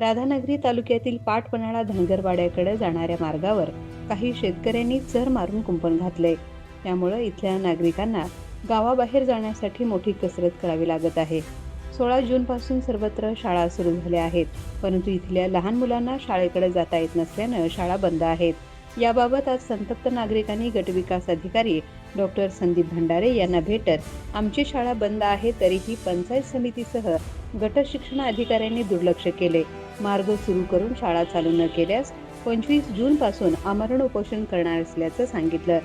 राधानगरी तालुक्यातील पाटपन्हाळा धनगरवाड्याकडे जाणाऱ्या मार्गावर काही शेतकऱ्यांनी चर मारून कुंपण घातले. त्यामुळे इथल्या नागरिकांना गावाबाहेर जाण्यासाठी मोठी कसरत करावी लागत आहे. सोळा जूनपासून सर्वत्र शाळा सुरू झाल्या आहेत परंतु इथल्या लहान मुलांना शाळेकडे जाता येत नसल्यानं शाळा बंद आहेत. याबाबत आज संतप्त नागरिकांनी गटविकास अधिकारी डॉक्टर संदीप भंडारे यांना भेटत आमची शाळा बंद आहे तरीही पंचायत समितीसह गट शिक्षण अधिकाऱ्यांनी दुर्लक्ष केले. मार्ग सुरू करून शाळा चालू न केल्यास पंचवीस जून पासून आमरण उपोषण करणार असल्याचं सांगितलं.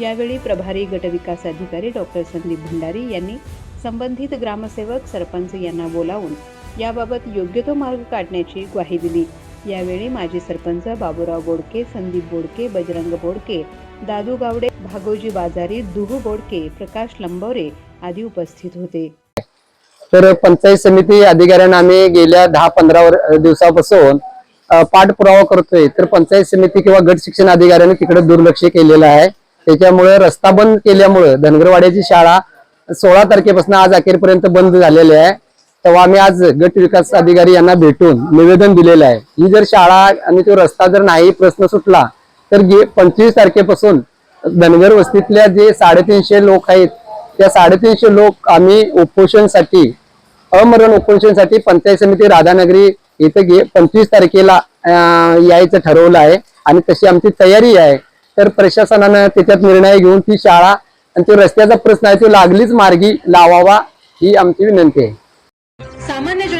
यावेळी प्रभारी गटविकास अधिकारी डॉक्टर संदीप भंडारी यांनी संबंधित ग्रामसेवक सरपंच यांना बोलावून याबाबत योग्य तो मार्ग काढण्याची ग्वाही दिली. यावेळी माजी सरपंच बाबूराव बोडके संदीप बोडके बजरंग बोडके दादू गावडे भागोजी बाजारी दुहू बोडके प्रकाश लंबोरे आदी उपस्थित होते. तर पंचायत समिती अधिकाऱ्यांना आम्ही गेल्या दहा पंधरा दिवसापासून पाठपुरावा करतोय. तर पंचायत समिती किंवा गट शिक्षण अधिकाऱ्यांनी तिकडे दुर्लक्ष केलेलं आहे. त्याच्यामुळे रस्ता बंद केल्यामुळे धनगरवाड्याची शाळा सोळा तारखेपासून आज अखेरपर्यंत बंद झालेली आहे. तेव्हा आम्ही आज गट विकास अधिकारी यांना भेटून निवेदन दिलेलं आहे. ही जर शाळा आणि तो रस्ता जर नाही प्रश्न सुटला तर गे पंचवीस तारखेपासून धनगर वस्तीतल्या जे साडेतीनशे लोक आहेत त्या साडेतीनशे लोक आम्ही उपोषणसाठी अमरण उपोषणसाठी पंचायत समिती राधानगरी इथं गे पंचवीस तारखेला यायचं ठरवलं आहे आणि तशी आमची तयारी आहे. तर प्रशासनानं त्याच्यात निर्णय घेऊन ती शाळा आणि तो रस्त्याचा प्रश्न आहे तो लागलीच मार्गी लावावा ही आमची विनंती आहे.